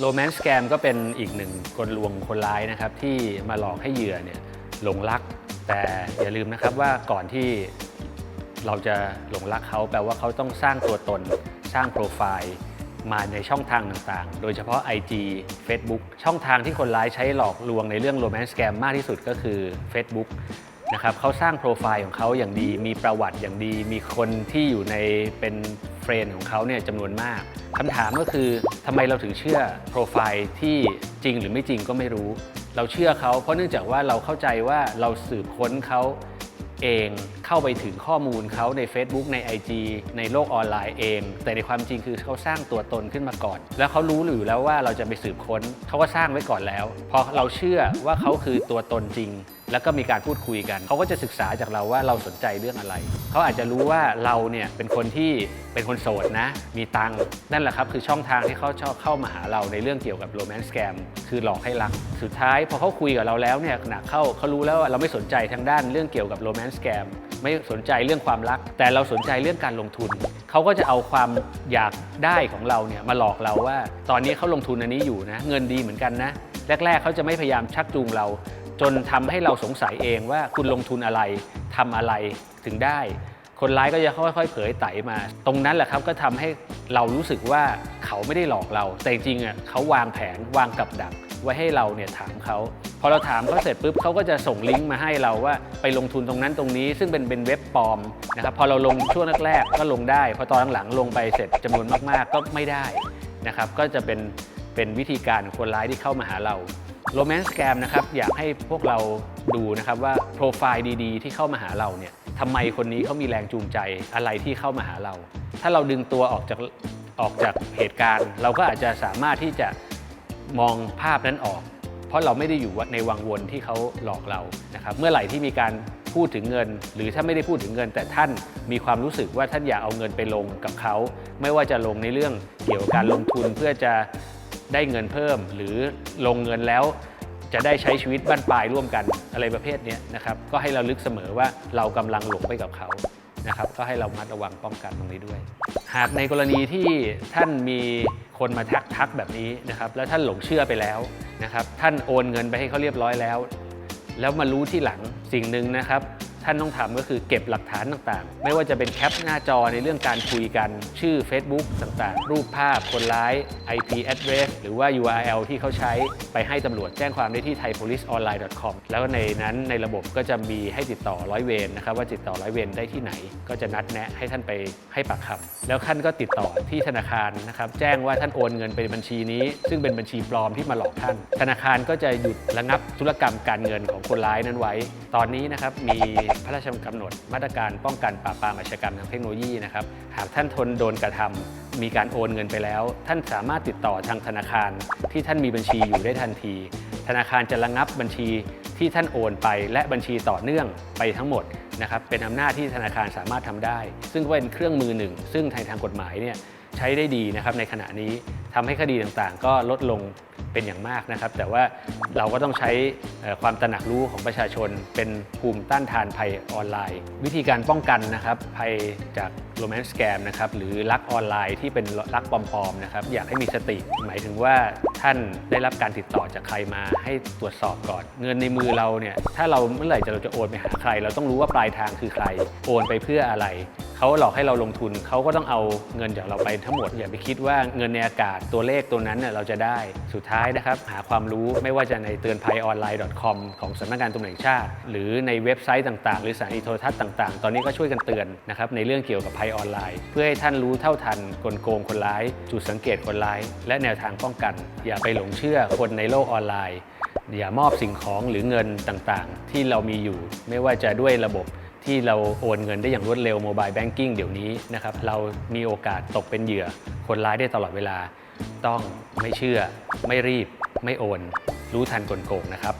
โรแมนต์สแกมก็เป็นอีกหนึ่งกลลวงคนร้ายนะครับ ที่มาหลอกให้เหยื่อเนี่ยหลงรัก แต่อย่าลืมนะครับว่าก่อนที่เราจะหลงรักเขาแปลว่าเขาต้องสร้างตัวตน สร้างโปรไฟล์ มาในช่องทางต่างๆ โดยเฉพาะ IG Facebook ช่องทางที่คนร้ายใช้หลอกลวงในเรื่องโรแมนต์สแกมมากที่สุดก็คือ Facebook นะครับเขาสร้างโปรไฟล์ของเขาอย่างดี มีประวัติอย่างดี มีคนที่อยู่ในเป็น รนด์ของเขาเนี่ยจำนวนมากคำถามก็คือทำไมเราถึงเชื่อโปรไฟล์ที่จริงหรือไม่จริงก็ไม่รู้ เราเชื่อเขาเพราะเนื่องจากว่าเราเข้าใจว่าเราสืบค้นเขาเองเข้าไปถึงข้อมูลเขาใน Facebook ใน IG ในโลกออนไลน์เอง แต่ในความจริงคือเขาสร้างตัวตนขึ้นมาก่อน แล้วเขารู้อยู่แล้วว่าเราจะไปสืบค้นเขาก็สร้างไว้ก่อนแล้วพอเราเชื่อว่าเขาคือตัวตนจริง แล้วก็มีการพูดคุยกัน เขาก็จะศึกษาจากเราว่าเราสนใจเรื่องอะไร เขาอาจจะรู้ว่าเราเนี่ยเป็นคนที่เป็นคนโสดนะ มีตังค์นั่นแหละครับ คือช่องทางที่เขาชอบเข้ามาหาเราในเรื่องเกี่ยวกับโรแมนต์แกมคือหลอกให้รัก สุดท้ายพอเขาคุยกับเราแล้วเนี่ยขณะเข้าเขารู้แล้วว่าเราไม่สนใจทางด้านเรื่องเกี่ยวกับโรแมนต์แกมไม่สนใจเรื่องความรัก แต่เราสนใจเรื่องการลงทุน เขาก็จะเอาความอยากได้ของเราเนี่ยมาหลอกเราว่า ตอนนี้เขาลงทุนอันนี้อยู่นะ เงินดีเหมือนกันนะแรกๆเขาจะไม่พยายามชักจูงเรา จนทำให้เราสงสัยเองว่าคุณลงทุนอะไรทำอะไรถึงได้ คนร้ายก็จะค่อยๆเผยไตมา ตรงนั้นแหละครับก็ทำให้เรารู้สึกว่าเขาไม่ได้หลอกเรา แต่จริงๆอะเขาวางแผนวางกับดักไว้ให้เราเนี่ยถามเขาพอเราถามเขาเสร็จปุ๊บเขาก็จะส่งลิงก์มาให้เราว่าไปลงทุนตรงนั้นตรงนี้ ซึ่งเป็นเป็นเว็บปลอมนะครับพอเราลงช่วงแรกๆก็ลงได้ พอตอนหลังๆลงไปเสร็จจำนวนมากๆก็ไม่ได้นะครับก็จะเป็นเป็นวิธีการของคนร้ายที่เข้ามาหาเรา โรแมนต์สแกมนะครับอยากให้พวกเราดูนะครับว่าโปรไฟล์ดีๆ ที่เข้ามาหาเราเนี่ยทำไมคนนี้เขามีแรงจูงใจอะไรที่เข้ามาหาเรา ถ้าเราดึงตัวออกจากออกจากเหตุการณ์ เราก็อาจจะสามารถที่จะมองภาพนั้นออก เพราะเราไม่ได้อยู่ในวังวนที่เขาหลอกเรานะครับเมื่อไหร่ที่มีการพูดถึงเงิน หรือถ้าไม่ได้พูดถึงเงิน แต่ท่านมีความรู้สึกว่าท่านอยากเอาเงินไปลงกับเขา ไม่ว่าจะลงในเรื่องเกี่ยวกับการลงทุนเพื่อจะ ได้เงินเพิ่ม หรือลงเงินแล้วจะได้ใช้ชีวิตบ้านปลายร่วมกันอะไรประเภทนี้นะครับก็ให้เราลึกเสมอว่าเรากำลังหลงไปกับเขานะครับก็ให้เรามัดระวังป้องกันตรงนี้ด้วย หากในกรณีที่ท่านมีคนมาทักทักแบบนี้นะครับแล้วท่านหลงเชื่อไปแล้วนะครับท่านโอนเงินไปให้เขาเรียบร้อยแล้ว แล้วมารู้ที่หลังสิ่งหนึ่งนะครับ ท่านต้องทำก็คือเก็บหลักฐานต่างๆ ไม่ว่าจะเป็นแคปหน้าจอในเรื่องการคุยกัน ชื่อ Facebook ต่างๆ รูปภาพคนร้าย IP address หรือว่า URL ที่เขาใช้ไปให้ตำรวจแจ้งความได้ที่ thaipoliceonline.com แล้วในนั้นในระบบก็จะมีให้ติดต่อร้อยเวรนะครับว่าติดต่อร้อยเวรได้ที่ไหน ก็จะนัดแนะให้ท่านไปให้ปากคำแล้วท่านก็ติดต่อที่ธนาคารนะครับแจ้งว่าท่านโอนเงินไปบัญชีนี้ ซึ่งเป็นบัญชีปลอมที่มาหลอกท่าน ธนาคารก็จะหยุดระงับธุรกรรมการเงินของคนร้ายนั้นไว้ ตอนนี้นะครับมีพระราชกำหนดมาตรการป้องกันปราบปรามอาชญากรรมทางเทคโนโลยีนะครับหากท่านทนโดนกระทำมีการโอนเงินไปแล้ว ท่านสามารถติดต่อทางธนาคารที่ท่านมีบัญชีอยู่ได้ทันที ธนาคารจะระงับบัญชีที่ท่านโอนไปและบัญชีต่อเนื่องไปทั้งหมดนะครับเป็นอำนาจที่ธนาคารสามารถทำได้ ซึ่งก็เป็นเครื่องมือหนึ่ง ซึ่งทางทางกฎหมายเนี่ยใช้ได้ดีนะครับในขณะนี้ทำให้คดีต่างๆ ก็ลดลง เป็นอย่างมากนะครับ แต่ว่าเราก็ต้องใช้ความตระหนักรู้ของประชาชน เป็นภูมิต้านทานภัยออนไลน์ วิธีการป้องกันนะครับภัยจากโรแมนต์สแกมนะครับหรือลักออนไลน์ที่เป็นลักปลอมๆนะครับอยากให้มีสติ หมายถึงว่าท่านได้รับการติดต่อจากใครมาให้ตรวจสอบก่อน เงินในมือเราเนี่ยถ้าเราเมื่อไหร่จะเราจะโอนไปหาใคร เราต้องรู้ว่าปลายทางคือใคร โอนไปเพื่ออะไร เขาหลอกให้เราลงทุนเขาก็ต้องเอาเงินจากเราไปทั้งหมด อย่าไปคิดว่าเงินในอากาศตัวเลขตัวนั้นเนี่ยเราจะได้สุดท้ายนะครับ หาความรู้ไม่ว่าจะในเตือนภัยออนไลน์ .com ของสำนักงานตำรวจแห่งชาติ หรือในเว็บไซต์ต่างๆ หรือสถานีโทรทัศน์ต่างๆ ตอนนี้ก็ช่วยกันเตือนนะครับในเรื่องเกี่ยวกับภัยออนไลน์ เพื่อให้ท่านรู้เท่าทันกลโกงคนร้าย จุดสังเกตคนร้าย และแนวทางป้องกัน อย่าไปหลงเชื่อคนในโลกออนไลน์อย่ามอบสิ่งของหรือเงินต่างๆ ที่เรามีอยู่ ไม่ว่าจะด้วยระบบ ที่เราโอนเงินได้อย่างรวดเร็วโมบายแบงกิ้งเดี๋ยวนี้นะครับเรามีโอกาสตกเป็นเหยื่อคนร้ายได้ตลอดเวลา ต้องไม่เชื่อ ไม่รีบ ไม่โอน รู้ทันกลโกงนะครับ